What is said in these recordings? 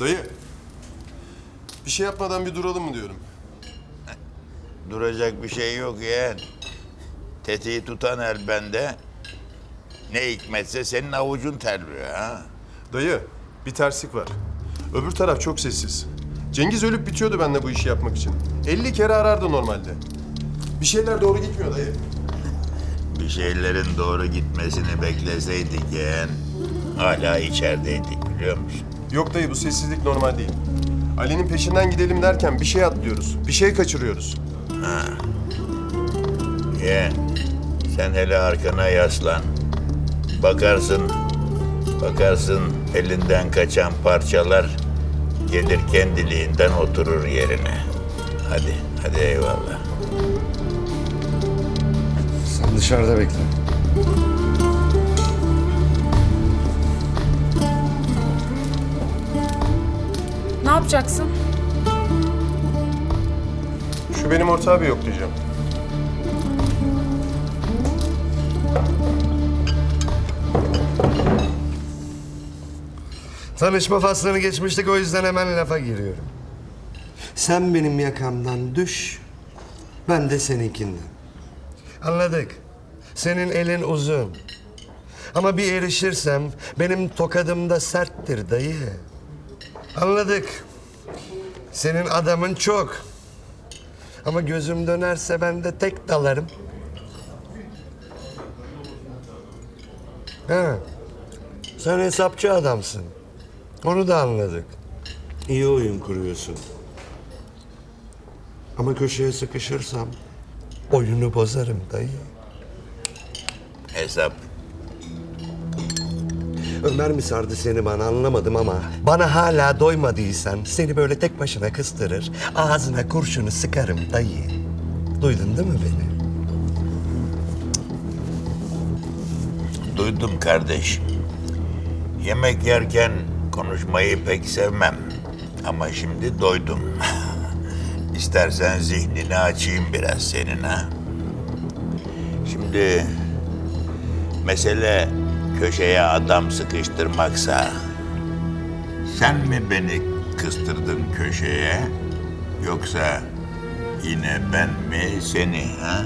Dayı. Bir şey yapmadan bir duralım mı diyorum. Duracak bir şey yok yeğen. Tetiği tutan el bende. Ne hikmetse senin avucun terliyor ha. Dayı, bir terslik var. Öbür taraf çok sessiz. Cengiz ölüp bitiyordu benimle bu işi yapmak için. 50 kere arardı normalde. Bir şeyler doğru gitmiyor dayı. Bir şeylerin doğru gitmesini bekleseydik yeğen. Hala içerideydik biliyor musun? Yok dayı bu sessizlik normal değil. Ali'nin peşinden gidelim derken bir şey atlıyoruz. Bir şey kaçırıyoruz. Yeğen sen hele arkana yaslan. Bakarsın, bakarsın elinden kaçan parçalar gelir kendiliğinden oturur yerine. Hadi, hadi eyvallah. Sen dışarıda bekle. Yapacaksın? Şu benim ortağı bir yok diyeceğim. Tanışma faslını geçmiştik o yüzden hemen lafa giriyorum. Sen benim yakamdan düş, ben de seninkinden. Anladık. Senin elin uzun. Ama bir erişirsem benim tokadım da serttir dayı. Anladık. Senin adamın çok. Ama gözüm dönerse ben de tek dalarım. Ha. Sen hesapçı adamsın. Onu da anladık. İyi oyun kuruyorsun. Ama köşeye sıkışırsam oyunu bozarım dayı. Hesap. Ömer mi sardı seni bana anlamadım ama bana hala doymadıysan seni böyle tek başına kıstırır, ağzına kurşunu sıkarım dayı. Duydun değil mi beni? Duydum kardeş. Yemek yerken konuşmayı pek sevmem. Ama şimdi doydum. İstersen zihnini açayım biraz senin ha. Şimdi mesele köşeye adam sıkıştırmaksa sen mi beni kıstırdın köşeye yoksa yine ben mi seni ha?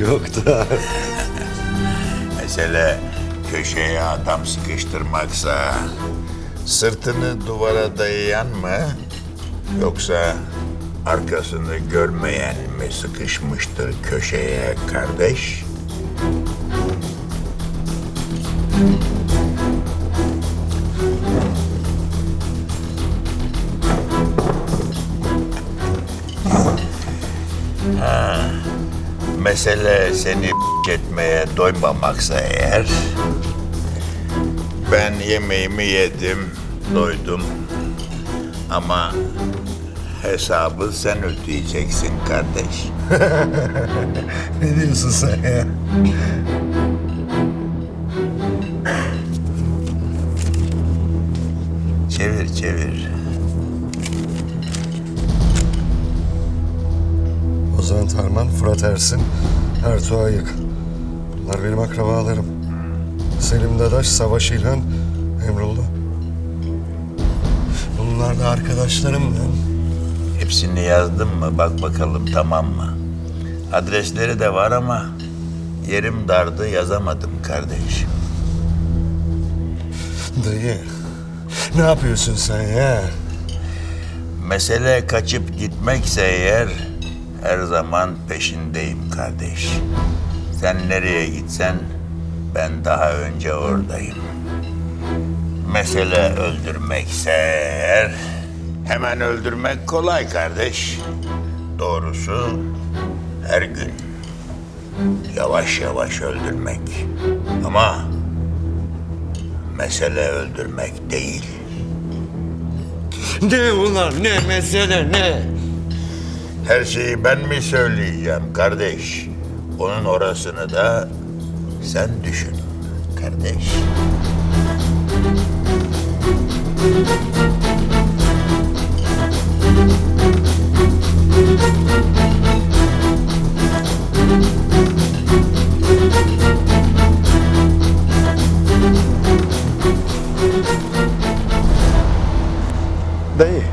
Yok da. Mesele köşeye adam sıkıştırmaksa sırtını duvara dayayan mı yoksa arkasını görmeyen mi sıkışmıştır köşeye kardeş? Mesele seni etmeye doymamaksa eğer... Ben yemeğimi yedim, doydum. Ama hesabı sen ödeyeceksin kardeş. ne diyorsun sen ya? Çevir çevir. Ozan Tarman, Fırat Ersin, Ertuğ Ayık. Bunlar benim akrabalarım. Selim Dadaş, Savaş İlhan, Emrullah. Bunlar da arkadaşlarım lan. Hepsini yazdım mı bak bakalım tamam mı? Adresleri de var ama yerim dardı yazamadım kardeş. Dayı, ne yapıyorsun sen ya? Mesele kaçıp gitmekse eğer her zaman peşindeyim kardeş. Sen nereye gitsen ben daha önce oradayım. Mesele öldürmekse eğer hemen öldürmek kolay kardeş. Doğrusu her gün yavaş yavaş öldürmek. Ama mesele öldürmek değil. Ne ulan ne mesele ne? Her şeyi ben mi söyleyeceğim kardeş? Onun orasını da sen düşün kardeş. There.